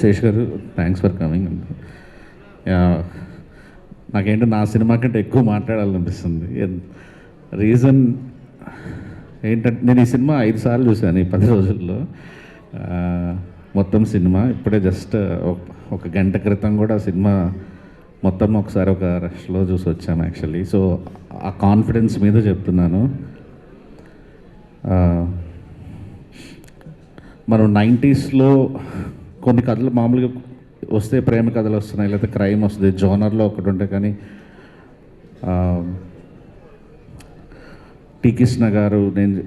శేష్ గారు thanks for coming నాకేంటో నా cinema కంటే ఎక్కువ మాట్లాడాలనిపిస్తుంది. రీజన్ ఏంటంటే నేను ఈ సినిమా ఐదు సార్లు చూశాను ఈ పది రోజుల్లో. మొత్తం సినిమా ఇప్పుడే జస్ట్ ఒక గంట క్రితం కూడా సినిమా మొత్తం ఒకసారి ఒక రష్లో చూసి వచ్చాను యాక్చువల్లీ. సో ఆ కాన్ఫిడెన్స్ మీద చెప్తున్నాను. మనం నైంటీస్లో కొన్ని కథలు మామూలుగా వస్తే ప్రేమ కథలు వస్తున్నాయి లేకపోతే క్రైమ్ వస్తుంది జోనర్లో ఒకటి ఉంటాయి కానీ టీ టి కృష్ణ గారు నేను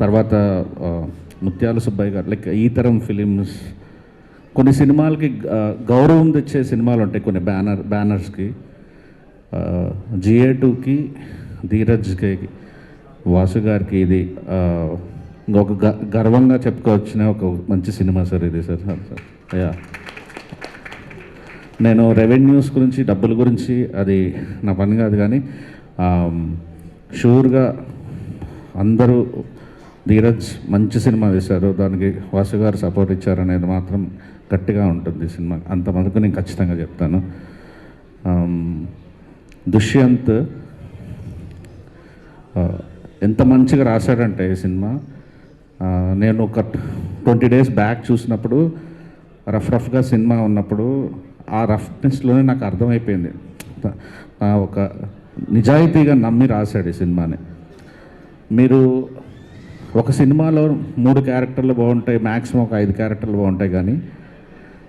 తర్వాత ముత్యాల సుబ్బయ్య గారు లైక్ ఈ తరం ఫిలిమ్స్ కొన్ని సినిమాలకి గౌరవం తెచ్చే సినిమాలు ఉంటాయి కొన్ని బ్యానర్ బ్యానర్స్కి. జిఏ టూకి ధీరజ్కి వాసు గారికి ఇది ఒక గ గర్వంగా చెప్పుకోవచ్చిన ఒక మంచి సినిమా సార్ ఇది సార్. Sir ya. నేను రెవెన్యూస్ గురించి డబ్బుల గురించి అది నా పని కాదు కానీ షూర్గా అందరూ ధీరజ్ మంచి సినిమా వేశారు. దానికి వాసు గారు సపోర్ట్ ఇచ్చారనేది మాత్రం గట్టిగా ఉంటుంది సినిమా. సినిమా మనకు నేను ఖచ్చితంగా చెప్తాను. దుష్యంత్ ఎంత మంచిగా రాశాడంటే ఈ సినిమా నేను ఒక ట్వంటీ డేస్ బ్యాక్ చూసినప్పుడు రఫ్ రఫ్గా సినిమా ఉన్నప్పుడు ఆ రఫ్నెస్లోనే నాకు అర్థమైపోయింది. ఒక నిజాయితీగా నమ్మి రాశాడు ఈ సినిమాని. మీరు ఒక సినిమాలో మూడు క్యారెక్టర్లు బాగుంటాయి మ్యాక్సిమం ఒక ఐదు క్యారెక్టర్లు బాగుంటాయి కానీ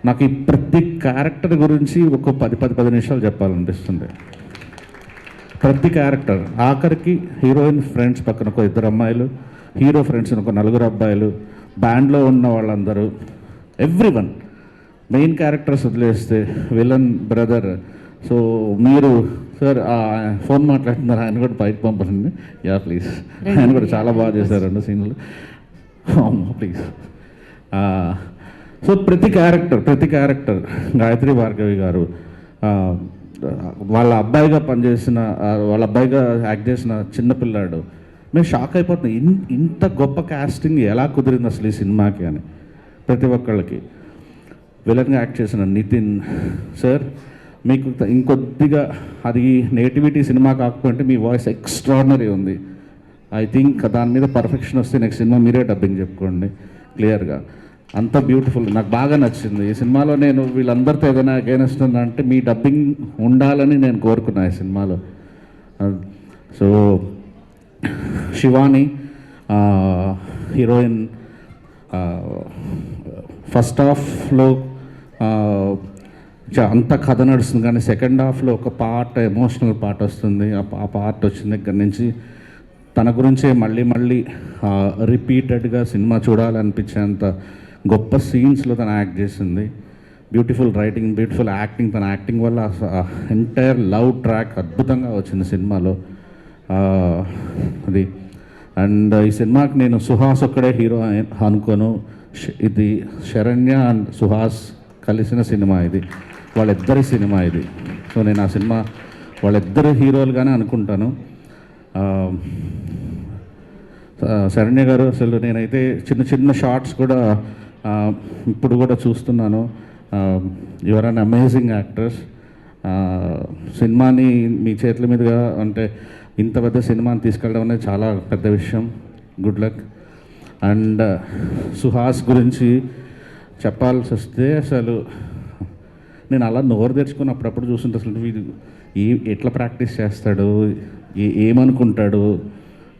నాకు ఈ ప్రతి క్యారెక్టర్ గురించి ఒక పది పది పది నిమిషాలు చెప్పాలనిపిస్తుంది. ప్రతి క్యారెక్టర్ ఆఖరికి హీరోయిన్ ఫ్రెండ్స్ పక్కన ఒక ఇద్దరు అమ్మాయిలు హీరో ఫ్రెండ్స్ ఒక నలుగురు అబ్బాయిలు బ్యాండ్లో ఉన్న వాళ్ళందరూ ఎవ్రీ వన్ మెయిన్ క్యారెక్టర్స్ వదిలేస్తే విలన్ బ్రదర్. సో మీరు సార్ ఫోన్ మాట్లాడుతున్నారు ఆయన కూడా బయట పంపండి. Ya please. ఆయన కూడా చాలా బాగా చేశారు రెండు సీన్లు. ప్లీజ్. సో ప్రతి క్యారెక్టర్ ప్రతి క్యారెక్టర్ గాయత్రి భార్గవి గారు వాళ్ళ అబ్బాయిగా పనిచేసిన వాళ్ళ అబ్బాయిగా యాక్ట్ చేసిన చిన్నపిల్లాడు మేము షాక్ అయిపోతున్నాం. ఇన్ ఇంత గొప్ప కాస్టింగ్ ఎలా కుదిరింది అసలు ఈ సినిమాకి అని ప్రతి ఒక్కళ్ళకి. విలన్గా యాక్ట్ చేసిన నితిన్ సార్ మీకు ఇంకొద్దిగా అది నేటివిటీ సినిమా కాకపోతే మీ వాయిస్ ఎక్స్ట్రాడినరీ ఉంది. ఐ థింక్ దాని మీద పర్ఫెక్షన్ వస్తే నెక్స్ట్ సినిమా మీరే డబ్బింగ్ చెప్పుకోండి క్లియర్గా. అంత బ్యూటిఫుల్ నాకు బాగా నచ్చింది. ఈ సినిమాలో నేను వీళ్ళందరితో ఏదైనా అగేనెస్ట్ అంటే మీ డబ్బింగ్ ఉండాలని నేను కోరుకున్నా ఈ సినిమాలో. సో శివాని హీరోయిన్ ఫస్ట్ హాఫ్లో చ- అంత కథ నడుస్తుంది కానీ సెకండ్ హాఫ్లో ఒక పార్ట్ ఎమోషనల్ పార్ట్ వస్తుంది. ఆ పార్ట్ వచ్చిన దగ్గర నుంచి తన గురించే మళ్ళీ మళ్ళీ రిపీటెడ్గా సినిమా చూడాలనిపించేంత గొప్ప సీన్స్లో తను యాక్ట్ చేసింది. బ్యూటిఫుల్ రైటింగ్ బ్యూటిఫుల్ యాక్టింగ్ తన యాక్టింగ్ వల్ల ఎంటైర్ లవ్ ట్రాక్ అద్భుతంగా వచ్చింది సినిమాలో. అది అండ్ ఈ సినిమాకి నేను సుహాస్ ఒక్కడే హీరో అనుకోను. ఇది శరణ్య అండ్ సుహాస్ కలిసిన సినిమా ఇది. వాళ్ళిద్దరి సినిమా ఇది. సో నేను ఆ సినిమా వాళ్ళిద్దరు హీరోలుగానే అనుకుంటాను. శరణ్య గారు అసలు నేనైతే చిన్న చిన్న షార్ట్స్ కూడా ఇప్పుడు కూడా చూస్తున్నాను. యువర్ అన్ అమేజింగ్ యాక్టర్స్ సినిమాని మీ చేతుల మీదుగా అంటే ఇంత పెద్ద సినిమాని తీసుకెళ్ళడం అనేది చాలా పెద్ద విషయం. గుడ్ లక్ అండ్ సుహాస్ గురించి చెప్పాల్సి వస్తే అసలు నేను అలా నోరు తెచ్చుకుని అప్పుడప్పుడు చూస్తుంటే అసలు వీడు ఏ ఎట్లా ప్రాక్టీస్ చేస్తాడు? ఏ ఏమనుకుంటాడు?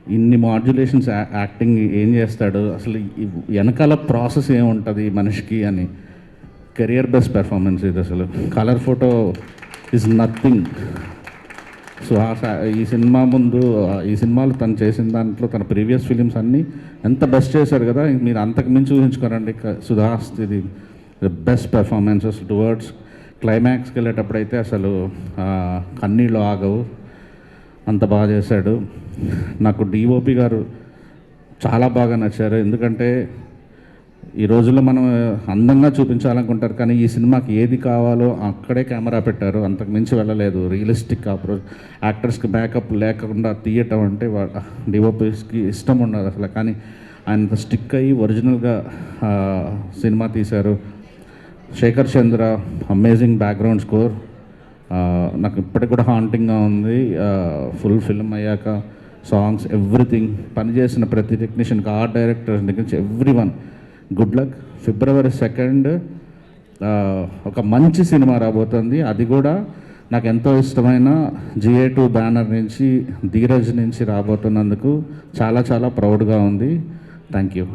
ఇన్ని మాడ్యులేషన్స్ యాక్టింగ్ ఏం చేస్తాడు? అసలు వెనకాల ప్రాసెస్ ఏముంటుంది మనిషికి అని. కెరియర్ బెస్ట్ పెర్ఫార్మెన్స్ ఇది అసలు. Colour photo is nothing so ఈ సినిమా ముందు ఈ సినిమాలో తను చేసిన దాంట్లో తన ప్రీవియస్ ఫిలిమ్స్ అన్నీ ఎంత బెస్ట్ చేశారు కదా మీరు అంతకు మించి ఊహించుకోరండి. క- సుధాస్ ఇది బెస్ట్ పెర్ఫార్మెన్సెస్ టువర్డ్స్. క్లైమాక్స్కి వెళ్ళేటప్పుడైతే అసలు కన్నీళ్ళు ఆగవు. అంత బాగా చేశాడు. నాకు డిఓపి గారు చాలా బాగా నచ్చారు. ఎందుకంటే ఈ రోజుల్లో మనం అందంగా చూపించాలనుకుంటారు కానీ ఈ సినిమాకి ఏది కావాలో అక్కడే కెమెరా పెట్టారు. అంతకు మించి వెళ్ళలేదు. రియలిస్టిక్ అప్రోచ్ యాక్టర్స్కి బ్యాకప్ లేకుండా తీయటం అంటే డిఓపీస్కి ఇష్టం ఉండదు అసలు. కానీ ఆయన స్టిక్ అయ్యి ఒరిజినల్గా సినిమా తీశారు. Shekhar Chandra amazing background score. నాకు ఇప్పటికి కూడా హాంటింగ్గా ఉంది. ఫుల్ ఫిల్మ్ అయ్యాక సాంగ్స్ ఎవ్రీథింగ్. పనిచేసిన ప్రతి టెక్నీషియన్కి ఆర్ట్ డైరెక్టర్ దగ్గర నుంచి every one good luck. February second ఒక మంచి సినిమా రాబోతుంది. అది కూడా నాకు ఎంతో ఇష్టమైన జిఏ టూ బ్యానర్ నుంచి ధీరజ్ నుంచి రాబోతున్నందుకు చాలా చాలా ప్రౌడ్గా ఉంది. Thank you